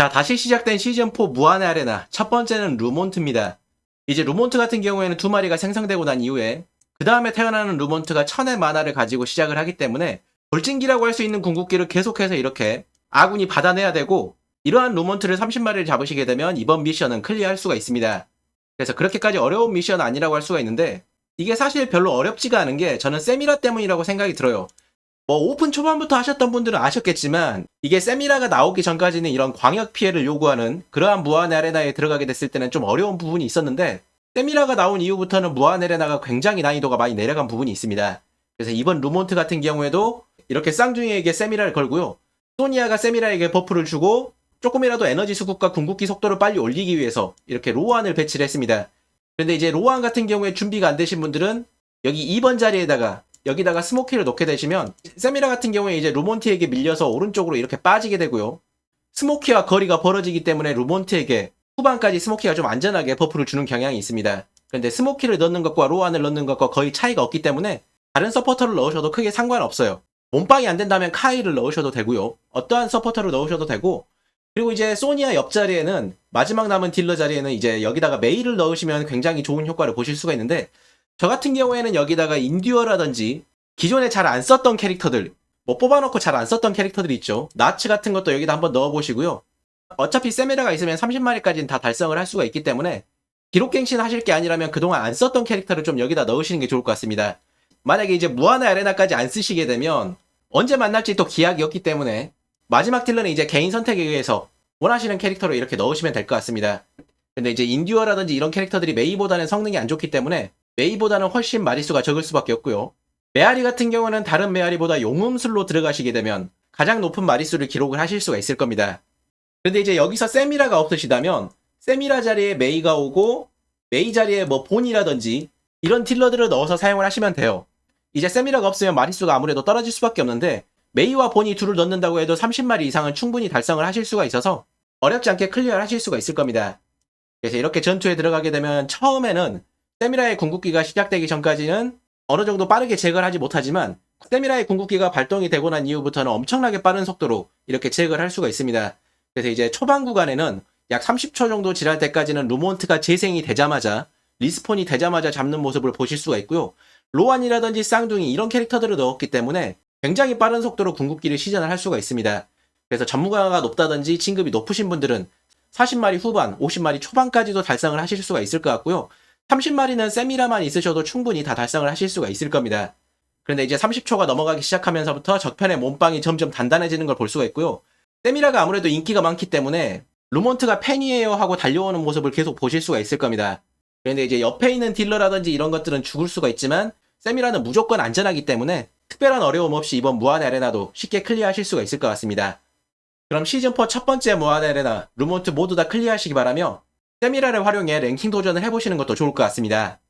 자, 다시 시작된 시즌4 무한의 아레나. 첫 번째는 루몬트입니다. 이제 루몬트 같은 경우에는 두 마리가 생성되고 난 이후에 그 다음에 태어나는 루몬트가 천의 만화를 가지고 시작을 하기 때문에 돌진기라고 할 수 있는 궁극기를 계속해서 이렇게 아군이 받아내야 되고 이러한 루몬트를 30마리를 잡으시게 되면 이번 미션은 클리어할 수가 있습니다. 그래서 그렇게까지 어려운 미션은 아니라고 할 수가 있는데 이게 사실 별로 어렵지가 않은 게 저는 세미라 때문이라고 생각이 들어요. 뭐 오픈 초반부터 하셨던 분들은 아셨겠지만 이게 세미라가 나오기 전까지는 이런 광역 피해를 요구하는 그러한 무한 아레나에 들어가게 됐을 때는 좀 어려운 부분이 있었는데 세미라가 나온 이후부터는 무한 아레나가 굉장히 난이도가 많이 내려간 부분이 있습니다. 그래서 이번 루몬트 같은 경우에도 이렇게 쌍둥이에게 세미라를 걸고요. 소니아가 세미라에게 버프를 주고 조금이라도 에너지 수급과 궁극기 속도를 빨리 올리기 위해서 이렇게 로안을 배치를 했습니다. 그런데 이제 로안 같은 경우에 준비가 안 되신 분들은 여기 2번 자리에다가 여기다가 스모키를 놓게 되시면 세미라 같은 경우에 이제 루몬트에게 밀려서 오른쪽으로 이렇게 빠지게 되고요. 스모키와 거리가 벌어지기 때문에 루몬트에게 후반까지 스모키가 좀 안전하게 버프를 주는 경향이 있습니다. 그런데 스모키를 넣는 것과 로안을 넣는 것과 거의 차이가 없기 때문에 다른 서포터를 넣으셔도 크게 상관없어요. 몸빵이 안 된다면 카이를 넣으셔도 되고요. 어떠한 서포터를 넣으셔도 되고 그리고 이제 소니아 옆자리에는 마지막 남은 딜러 자리에는 이제 여기다가 메일을 넣으시면 굉장히 좋은 효과를 보실 수가 있는데 저 같은 경우에는 여기다가 인듀어라든지 기존에 잘 안 썼던 캐릭터들 뭐 뽑아놓고 잘 안 썼던 캐릭터들 있죠. 나츠 같은 것도 여기다 한번 넣어보시고요. 어차피 세메라가 있으면 30마리까지는 다 달성을 할 수가 있기 때문에 기록갱신 하실 게 아니라면 그동안 안 썼던 캐릭터를 좀 여기다 넣으시는 게 좋을 것 같습니다. 만약에 이제 무한의 아레나까지 안 쓰시게 되면 언제 만날지 또 기약이 없기 때문에 마지막 딜러는 이제 개인 선택에 의해서 원하시는 캐릭터로 이렇게 넣으시면 될 것 같습니다. 근데 이제 인듀어라든지 이런 캐릭터들이 메이보다는 성능이 안 좋기 때문에 메이보다는 훨씬 마리수가 적을 수밖에 없고요. 메아리 같은 경우는 다른 메아리보다 용음술로 들어가시게 되면 가장 높은 마리수를 기록을 하실 수가 있을 겁니다. 근데 이제 여기서 세미라가 없으시다면 세미라 자리에 메이가 오고 메이 자리에 뭐 본이라든지 이런 딜러들을 넣어서 사용을 하시면 돼요. 이제 세미라가 없으면 마리수가 아무래도 떨어질 수밖에 없는데 메이와 본이 둘을 넣는다고 해도 30마리 이상은 충분히 달성을 하실 수가 있어서 어렵지 않게 클리어를 하실 수가 있을 겁니다. 그래서 이렇게 전투에 들어가게 되면 처음에는 세미라의 궁극기가 시작되기 전까지는 어느 정도 빠르게 제거를 하지 못하지만 세미라의 궁극기가 발동이 되고 난 이후부터는 엄청나게 빠른 속도로 이렇게 제거를 할 수가 있습니다. 그래서 이제 초반 구간에는 약 30초 정도 지날 때까지는 루몬트가 재생이 되자마자 리스폰이 되자마자 잡는 모습을 보실 수가 있고요. 로안이라든지 쌍둥이 이런 캐릭터들을 넣었기 때문에 굉장히 빠른 속도로 궁극기를 시전을 할 수가 있습니다. 그래서 전무가가 높다든지 진급이 높으신 분들은 40마리 후반, 50마리 초반까지도 달성을 하실 수가 있을 것 같고요. 30마리는 세미라만 있으셔도 충분히 다 달성을 하실 수가 있을 겁니다. 그런데 이제 30초가 넘어가기 시작하면서부터 적편의 몸빵이 점점 단단해지는 걸 볼 수가 있고요. 세미라가 아무래도 인기가 많기 때문에 루몬트가 팬이에요 하고 달려오는 모습을 계속 보실 수가 있을 겁니다. 그런데 이제 옆에 있는 딜러라든지 이런 것들은 죽을 수가 있지만 세미라는 무조건 안전하기 때문에 특별한 어려움 없이 이번 무한 아레나도 쉽게 클리어하실 수가 있을 것 같습니다. 그럼 시즌4 첫 번째 무한 아레나 루몬트 모두 다 클리어하시기 바라며 세미라를 활용해 랭킹 도전을 해보시는 것도 좋을 것 같습니다.